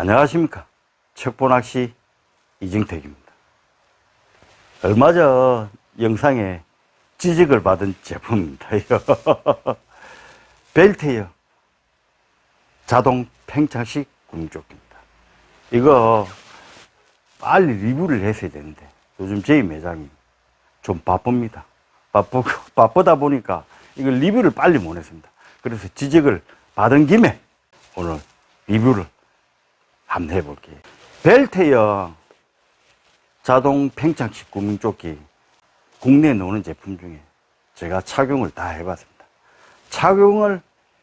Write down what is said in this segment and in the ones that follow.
안녕하십니까. 척보낚시 이정택입니다. 얼마 전 영상에 지적을 받은 제품입니다요. 벨트요. 자동 팽창식 구명조끼입니다. 이거 빨리 리뷰를 했어야 되는데 요즘 저희 매장이 좀 바쁩니다. 바쁘, 바쁘다 보니까 이걸 리뷰를 빨리 못 했습니다. 그래서 지적을 받은 김에 오늘 리뷰를 한번 해볼게요. 벨트형 자동 팽창식 구명조끼 국내에 나오는 제품 중에 제가 착용을 다 해봤습니다. 착용을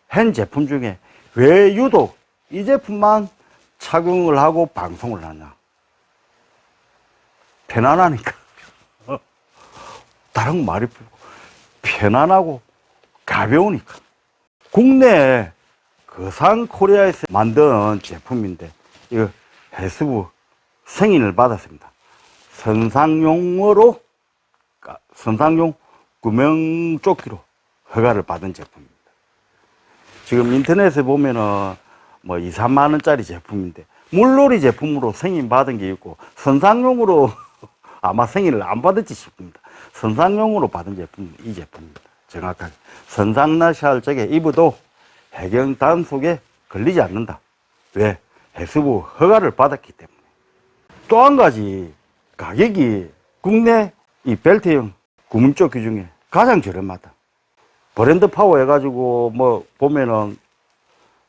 한 제품 중에 왜 유독 이 제품만 착용을 하고 방송을 하냐? 편안하니까. 다른 거 말이 편안하고 가벼우니까. 국내 거상 코리아에서 만든 제품인데 이거 해수부 승인을 받았습니다. 선상용으로 까- 선상용 구명조끼로 허가를 받은 제품입니다. 지금 인터넷에 보면은 뭐 2, 3만 원짜리 제품인데 물놀이 제품으로 승인 받은 게 있고 선상용으로 아마 승인을 안 받았지 싶습니다. 선상용으로 받은 제품 이 제품입니다. 정확하게 선상낚시 할 적에 입어도 해경 단속에 걸리지 않는다. 왜? 해수부 허가를 받았기 때문에. 또 한 가지 가격이 국내 이 벨트형 구명조끼 중에 가장 저렴하다. 브랜드 파워 해가지고 뭐 보면은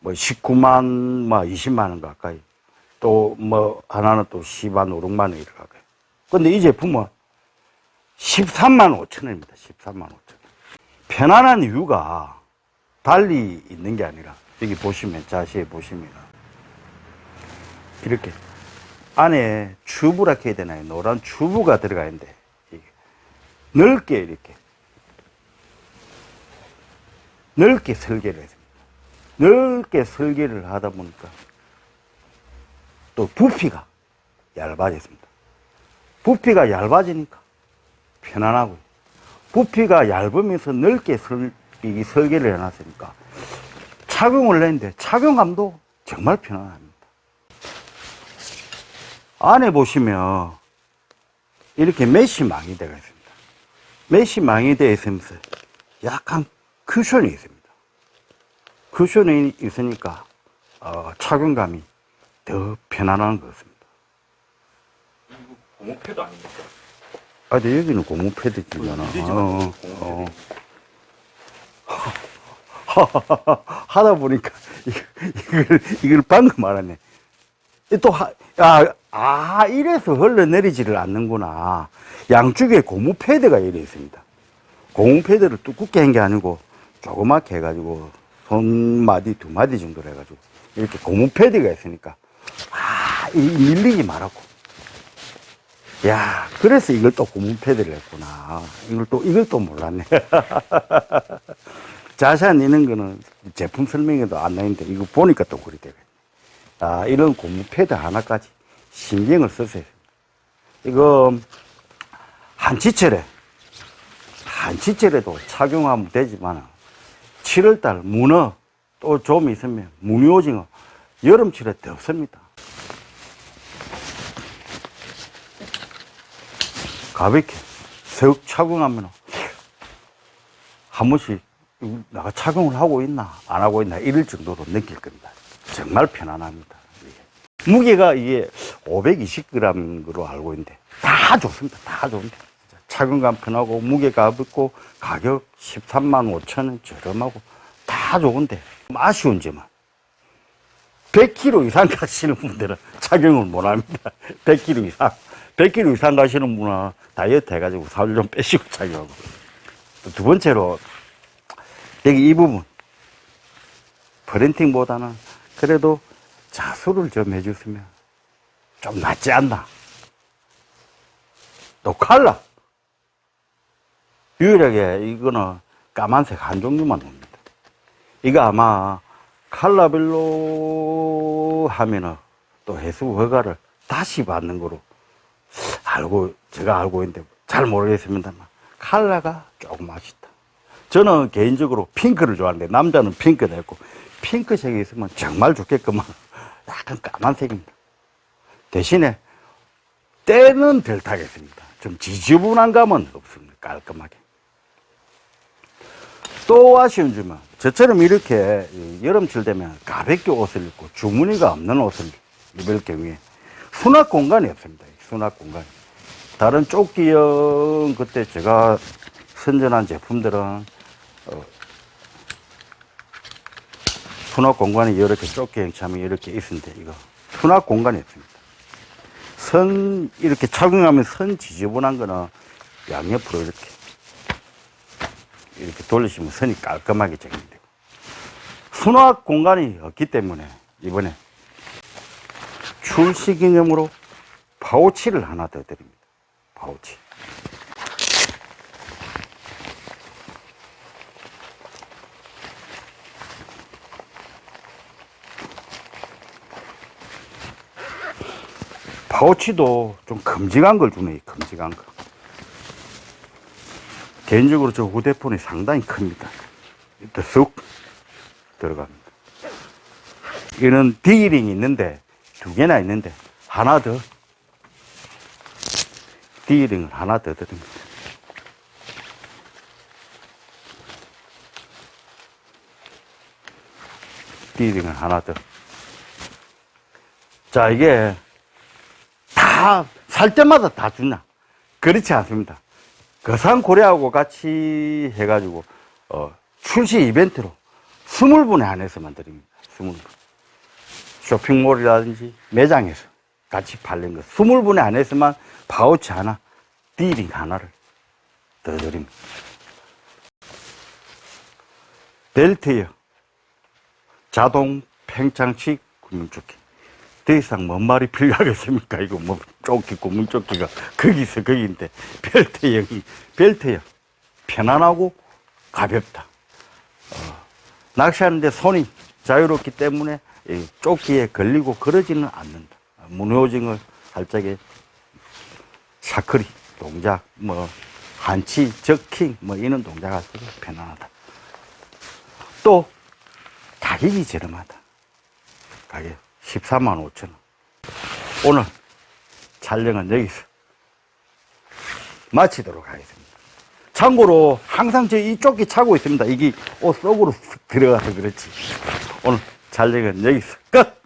뭐 19만, 뭐 20만 원 가까이. 또 뭐 하나는 또 10만, 5만 원 이렇게 가까이. 근데 이 제품은 13만 5천 원입니다. 13만 5천 원. 편안한 이유가 달리 있는 게 아니라 여기 보시면 자세히 보시면 이렇게 안에 튜브라 해야 되나요? 노란 튜브가 들어가 있는데 이게 넓게 이렇게 넓게 설계를 했습니다. 넓게 설계를 하다 보니까 또 부피가 얇아졌습니다. 부피가 얇아지니까 편안하고 부피가 얇으면서 넓게 설, 이 설계를 해놨으니까 착용을 했는데 착용감도 정말 편안합니다. 안에 보시면 이렇게 메쉬망이 되어 있습니다. 메쉬망이 되어 있으면서 약간 쿠션이 있습니다. 쿠션이 있으니까 어, 착용감이 더 편안한 것 같습니다. 이거 고무 패드 아닙니까? 아, 근데 여기는 고무 패드지잖아. 어, 고무 어. 하다 보니까 이걸, 이걸 방금 알았네. 또 하, 아, 아, 이래서 흘러내리지를 않는구나. 양쪽에 고무 패드가 이래 있습니다. 고무 패드를 두껍게 한 게 아니고 조그맣게 해가지고 손마디 두 마디 정도로 해가지고 이렇게 고무 패드가 있으니까 아, 이 밀리지 말았고. 야, 그래서 이걸 또 고무 패드를 했구나. 이걸 또, 이걸 또 몰랐네. 자세한 이런 거는 제품 설명에도 안 나있는데 이거 보니까 또 그리 되겠네. 아, 이런 고무 패드 하나까지 신경을 썼어요. 이거 한치철에, 한치철에도 착용하면 되지만 7월달 문어 또 좀 있으면 무늬오징어 여름철에 더 없습니다. 가볍게 석 착용하면 한 번씩 내가 착용을 하고 있나 안 하고 있나 이럴 정도로 느낄 겁니다. 정말 편안합니다. 무게가 이게 520g으로 알고 있는데 다 좋습니다. 다 좋은데 착용감 편하고 무게 가볍고 가격 13만 5천 원 저렴하고 다 좋은데 아쉬운 점은 100kg 이상 가시는 분들은 착용을 못 합니다. 100kg 이상. 100kg 이상 가시는 분은 다이어트 해가지고 살 좀 빼시고 착용하고. 또두 번째로, 여기 이 부분. 프린팅보다는 그래도 자수를 좀 해줬으면 좀 낫지 않나. 또 칼라. 유일하게 이거는 까만색 한 종류만 옵니다. 이거 아마 칼라별로 하면은 또 해수 허가를 다시 받는 거로 알고, 제가 알고 있는데 잘 모르겠습니다만 칼라가 조금 아쉽다. 저는 개인적으로 핑크를 좋아하는데 남자는 핑크도 있고 핑크색이 있으면 정말 좋겠구만. 약간 까만색입니다. 대신에 때는 덜 타겠습니다. 좀 지저분한 감은 없습니다. 깔끔하게. 또 아쉬운 점은 저처럼 이렇게 이 여름철 되면 가볍게 옷을 입고 주머니가 없는 옷을 입을 경우에 수납 공간이 없습니다. 수납 공간이. 다른 조끼형 그때 제가 선전한 제품들은 어, 수납 공간이 이렇게 조끼형 참이 이렇게 있는데 이거 수납 공간이 없습니다. 선 이렇게 착용하면 선 지저분한 거는 양옆으로 이렇게 이렇게 돌리시면 선이 깔끔하게 정리되고 수납 공간이 없기 때문에 이번에 출시 기념으로 파우치를 하나 더 드립니다. 파우치. 파우치도 좀 큼직한 걸 주네, 큼직한 거. 개인적으로 저 휴대폰이 상당히 큽니다. 이때 쑥 들어갑니다. 이는 디링이 있는데, 두 개나 있는데, 하나 더. 디링을 하나 더 드립니다. 디링을 하나 더. 자, 이게 다 살 때마다 다 주냐? 그렇지 않습니다. 거산 고래하고 같이 해가지고 어, 출시 이벤트로 스물 분에 한해서만 드립니다. 스물 분. 쇼핑몰이라든지 매장에서 같이 팔린 거 스물 분에 한해서만 파우치 하나, 디링 하나를 더 드립니다. 벨트요. 자동 팽창식 구명조끼. 더 이상 뭔 말이 필요하겠습니까? 이거 뭐 조끼, 구명조끼가 거기서 거기인데 벨트형이 벨트형 편안하고 가볍다. 어, 낚시하는데 손이 자유롭기 때문에 이 조끼에 걸리고 그러지는 않는다. 문효징을 살짝의 사크리 동작, 뭐 한치, 적킹 뭐 이런 동작할 때도 편안하다. 또 가격이 저렴하다. 가격 14만 5천 원. 오늘 촬영은 여기서 마치도록 하겠습니다. 참고로 항상 저 이쪽이 차고 있습니다. 이게 옷 속으로 쓱 들어가서 그렇지. 오늘 촬영은 여기서 끝!